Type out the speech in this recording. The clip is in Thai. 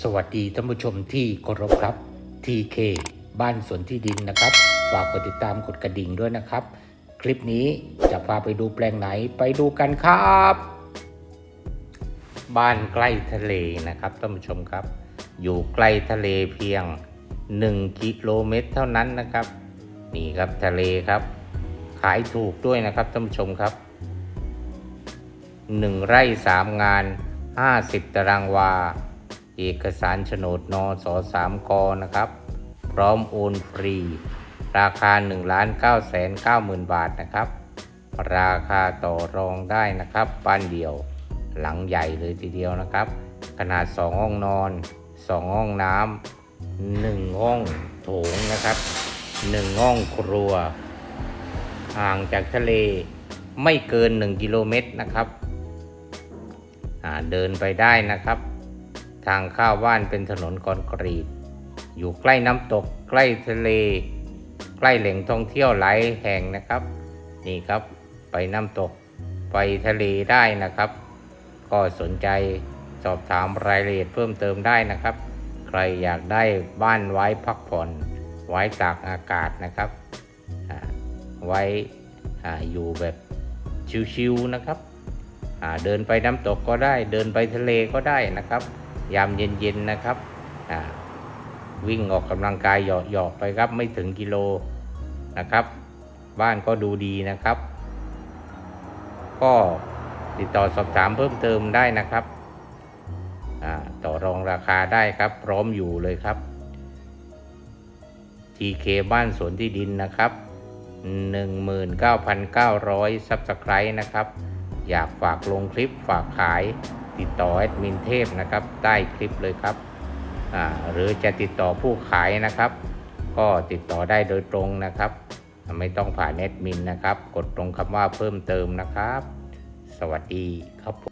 สวัสดีท่านผู้ชมที่เคารพครับ TK บ้านสวนที่ดินนะครับ ฝากกดติดตามกดกระดิ่งด้วยนะครับ คลิปนี้จะพาไปดูแปลงไหนไปดูกันครับ บ้านใกล้ทะเลนะครับท่านผู้ชมครับ อยู่ใกล้ทะเลเพียง 1 กิโลเมตรเท่านั้นนะครับ นี่ครับทะเลครับ ขายถูกด้วยนะครับท่านผู้ชมครับ 1 ไร่ 3 งาน 50 ตารางวา เอกสารโฉนดนสสามกนะครับ พร้อมโอนฟรี ราคา 1 9 9 0 0 0 0 บาทนะครับ ราคาต่อรองได้นะครับบ้านเดี่ยวหลังใหญ่เลยทีเดียวนะครับ ขนาด 2 ห้องนอน 2 ห้องน้ำ1ห้องโถงนะครับ 1 ห้องครัว ห่างจากทะเลไม่เกิน 1 กิโลเมตรนะครับเดินไปได้นะครับ ทางเข้าบ้านเป็นถนนคอนกรีต อยู่ใกล้น้ำตก ใกล้ทะเล ใกล้แหล่งท่องเที่ยวหลายแห่งนะครับ นี่ครับไปน้ำตกไปทะเลได้นะครับ ก็สนใจสอบถามรายละเอียดเพิ่มเติมได้นะครับ ใครอยากได้บ้านไว้พักผ่อน ไว้ตากอากาศนะครับ ไว้อยู่แบบชิวๆนะครับ เดินไปน้ำตกก็ได้ เดินไปทะเลก็ได้นะครับ ยามเย็นๆนะครับวิ่งออกกำลังกายเหยาะๆไปครับไม่ถึงกิโลนะครับ บ้านก็ดูดีนะครับ ก็ติดต่อสอบถามเพิ่มเติมได้นะครับต่อรองราคาได้ครับ พร้อมอยู่เลยครับ TK บ้านสวนที่ดินนะครับ 19,900ซับสไครต์นะครับ อยากฝากลงคลิปฝากขาย ติดต่อแอดมินเทพนะครับใต้คลิปเลยครับหรือจะติดต่อผู้ขายนะครับ ก็ติดต่อได้โดยตรงนะครับ ไม่ต้องผ่านแอดมินนะครับ กดตรงคำว่าเพิ่มเติมนะครับ สวัสดีครับ